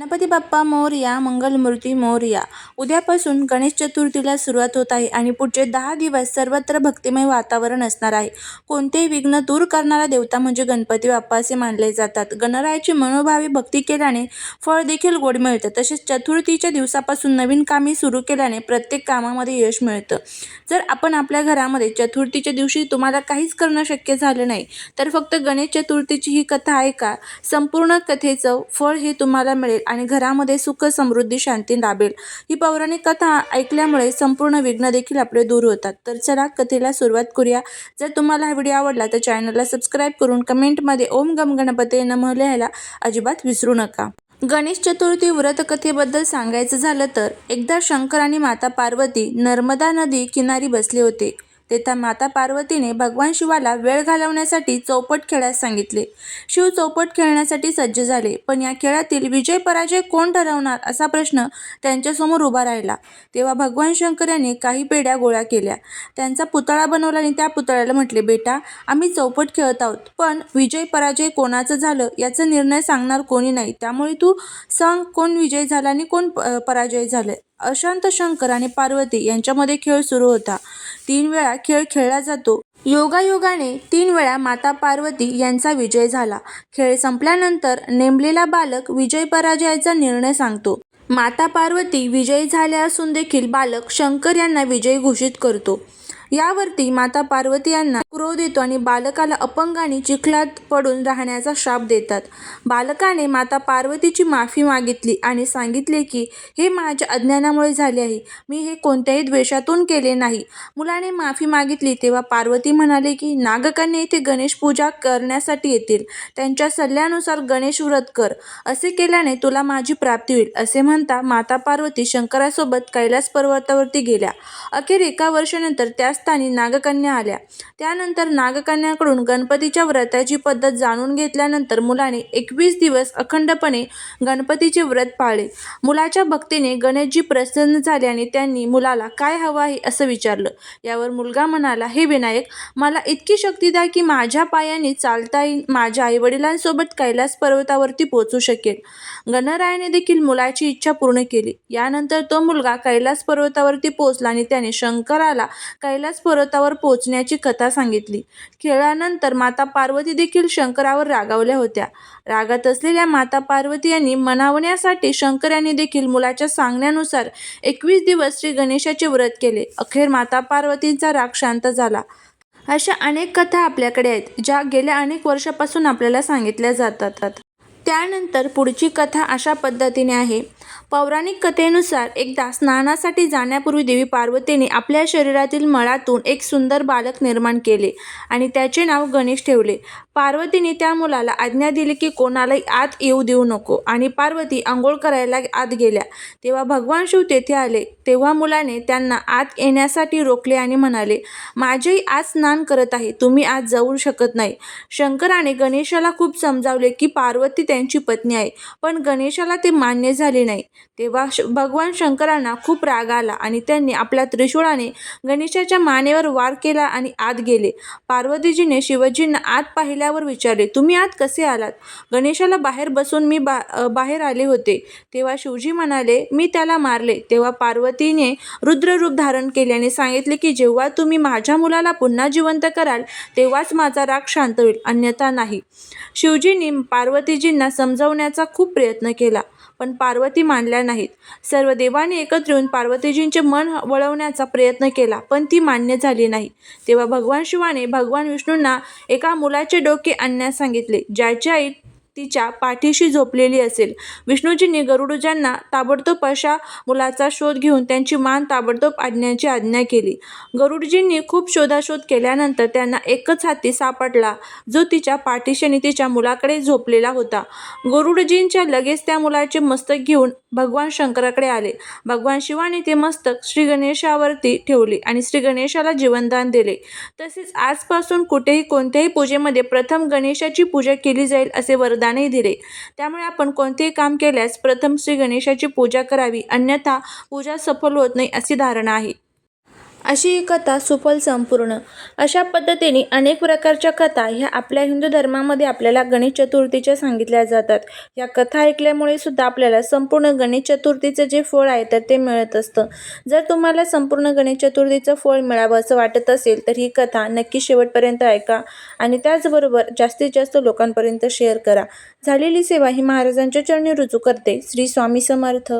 गणपती बाप्पा मोरया मंगलमूर्ती मोरया. उद्यापासून गणेश चतुर्थीला सुरुवात होत आहे आणि पुढचे दहा दिवस सर्वत्र भक्तिमय वातावरण असणार आहे. कोणतेही विघ्न दूर करणारा देवता म्हणजे गणपती बाप्पा असे मानले जातात. गणरायाची मनोभावी भक्ती केल्याने फळ देखील गोड मिळतं. तसेच चतुर्थीच्या दिवसापासून नवीन कामे सुरू केल्याने प्रत्येक कामामध्ये यश मिळतं. जर आपण आपल्या घरामध्ये चतुर्थीच्या दिवशी तुम्हाला काहीच करणं शक्य झालं नाही तर फक्त गणेश चतुर्थीची ही कथा ऐका. संपूर्ण कथेचं फळ हे तुम्हाला मिळेल. आणि घरामध्ये सुख समृद्धी शांती लाभेल ही पौराणिक कथा ऐकल्यामुळे संपूर्ण विघ्न देखील आपले दूर होतात. तर चला कथेला सुरुवात करूया. जर तुम्हाला हा व्हिडिओ आवडला तर चॅनलला सबस्क्राईब करून कमेंटमध्ये ओम गम गणपती नमः लिहायला अजिबात विसरू नका. गणेश चतुर्थी व्रतकथेबद्दल सांगायचं झालं तर एकदा शंकर आणि माता पार्वती नर्मदा नदी किनारी बसले होते. तेथे माता पार्वतीने भगवान शिवाला वेळ घालवण्यासाठी चौपट खेळायला सांगितले. शिव चौपट खेळण्यासाठी सज्ज झाले. पण या खेळातील विजय पराजय कोण ठरवणार असा प्रश्न त्यांच्यासमोर उभा राहिला. तेव्हा भगवान शंकर यांनी काही पेढ्या गोळा केल्या. त्यांचा पुतळा बनवला आणि त्या पुतळ्याला म्हटले बेटा आम्ही चौपट खेळत आहोत पण विजय पराजय कोणाचं झालं याचा निर्णय सांगणार कोणी नाही. त्यामुळे तू सांग कोण विजय झाला आणि कोण प- पराजय झालं अशांत शंकर आणि पार्वती यांच्यामध्ये खेळ सुरू होता. तीन वेळा खेळ खेळला जातो. योगायोगाने तीन वेळा माता पार्वती यांचा विजय झाला. खेळ संपल्यानंतर नेमलेला बालक विजय पराजयाचा निर्णय सांगतो. माता पार्वती विजयी झाल्या असून देखील बालक शंकर यांना विजयी घोषित करतो. यावरती माता पार्वती यांना क्रोध येतो आणि बालकाला अपंग आणि चिखलात पडून राहण्याचा शाप देतात. बालकाने माता पार्वतीची माफी मागितली आणि सांगितले की हे माझ्या अज्ञानामुळे झाले आहे. मी हे कोणत्याही द्वेषातून केले नाही. मुलाने माफी मागितली तेव्हा पार्वती म्हणाले की नागकन्या येथे गणेश पूजा करण्यासाठी येतील. त्यांच्या सल्ल्यानुसार गणेश व्रत कर. असे केल्याने तुला माझी प्राप्ती होईल. असे म्हणता माता पार्वती शंकरासोबत कैलास पर्वतावरती गेल्या. अखेर एका वर्षानंतर त्या स्थानी नागकन्या आल्या. त्यानंतर नागकन्याकडून गणपतीच्या व्रताची पद्धत जाणून घेतल्यानंतर मुलाने एकवीस दिवस अखंडपणे गणपतीचे व्रत पाळले. मुलाच्या भक्तीने गणेशजी प्रसन्न झाल्याने त्यांनी मुलाला काय हवं आहे? असं विचारलं. यावर मुलगा म्हणाला हे विनायक मला इतकी शक्ती द्या की माझ्या पायाने चालता येईल. माझ्या आईवडिलांसोबत कैलास पर्वतावरती पोहोचू शकेल. गणरायाने देखील मुलाची इच्छा पूर्ण केली. यानंतर तो मुलगा कैलास पर्वतावरती पोहोचला आणि त्याने शंकराला कैलास पर्वतावर पोचण्याची कथा सांगितली. खेळानंतर माता पार्वती देखील शंकरावर रागावल्या होत्या. रागात असलेल्या माता पार्वती यांनी मनावण्यासाठी शंकर यांनी देखील मुलाच्या सांगण्यानुसार एकवीस दिवस श्री गणेशाचे व्रत केले. अखेर माता पार्वतींचा राग शांत झाला. अशा अनेक कथा आपल्याकडे आहेत ज्या गेल्या अनेक वर्षापासून आपल्याला सांगितल्या जातात. त्यानंतर पुढची कथा अशा पद्धतीने आहे. पौराणिक कथेनुसार एकदा स्नानासाठी जाण्यापूर्वी देवी पार्वतीने आपल्या शरीरातील मळातून एक सुंदर बालक निर्माण केले आणि त्याचे नाव गणेश ठेवले. पार्वतीने त्या मुलाला आज्ञा दिली की कोणालाही आत येऊ देऊ नको आणि पार्वती आंघोळ करायला आत गेल्या. तेव्हा भगवान शिव तेथे आले. तेव्हा मुलाने त्यांना आत येण्यासाठी रोखले आणि म्हणाले माझेही आज स्नान करत आहे. तुम्ही आज जाऊ शकत नाही. शंकराने गणेशाला खूप समजावले की पार्वती त्यांची पत्नी आहे पण गणेशाला ते मान्य झाले नाही. तेव्हा श भगवान शंकरांना खूप राग आला आणि त्यांनी आपल्या त्रिशूळाने गणेशाच्या मानेवर वार केला आणि आत गेले. पार्वतीजीने शिवजींना आत पाहिल्यावर विचारले तुम्ही आत कसे आलात? गणेशाला बाहेर बसून मी बा बाहेर आले होते. तेव्हा शिवजी म्हणाले मी त्याला मारले. तेव्हा पार्वतीने रुद्ररूप धारण केले आणि सांगितले की जेव्हा तुम्ही माझ्या मुलाला पुन्हा जिवंत कराल तेव्हाच माझा राग शांत होईल अन्यथा नाही. शिवजींनी पार्वतीजींना समजवण्याचा खूप प्रयत्न केला. पण पार्वती मानल्या नाहीत. सर्व देवांनी एकत्र येऊन पार्वतीजींचे मन वळवण्याचा प्रयत्न केला पण ती मान्य झाली नाही. तेव्हा भगवान शिवाने भगवान विष्णूंना एका मुलाचे डोके आणण्यास सांगितले ज्याची आई तिच्या पाठीशी झोपलेली असेल. विष्णूजींनी गरुडजांना ताबडतोब अशा मुलाचा शोध घेऊन त्यांची मान ताबडतोब आणण्याची आज्ञा केली. गरुडजींनी खूप शोधाशोध केल्यानंतर त्यांना एकच हाती सापडला जो तिच्या पाठीशी आणि तिच्या मुलाकडे झोपलेला होता. गरुडजींच्या लगेच त्या मुलाचे मस्तक घेऊन भगवान शंकराकडे आले. भगवान शिवाने ते मस्तक श्री गणेशावरती ठेवले आणि श्री गणेशाला जीवनदान दिले. तसेच आजपासून कुठेही कोणत्याही पूजेमध्ये प्रथम गणेशाची पूजा केली जाईल असे वरदान वरदानही दिले. त्यामुळे आपण कोणतेही काम केल्यास प्रथम श्री गणेशाची पूजा करावी. अन्यथा पूजा सफल होत नाही अशी धारणा आहे. अशी ही कथा सुफल संपूर्ण. अशा पद्धतीने अनेक प्रकारच्या कथा ह्या आपल्या हिंदू धर्मामध्ये आपल्याला गणेश चतुर्थीच्या सांगितल्या जातात. या कथा ऐकल्यामुळे सुद्धा आपल्याला संपूर्ण गणेश चतुर्थीचं जे फळ आहे तर ते मिळत असतं. जर तुम्हाला संपूर्ण गणेश चतुर्थीचं फळ मिळावं असं वाटत असेल तर ही कथा नक्की शेवटपर्यंत ऐका आणि त्याचबरोबर जास्तीत जास्त लोकांपर्यंत शेअर करा. झालेली सेवा ही महाराजांच्या चरणी रुजू करते. श्री स्वामी समर्थ.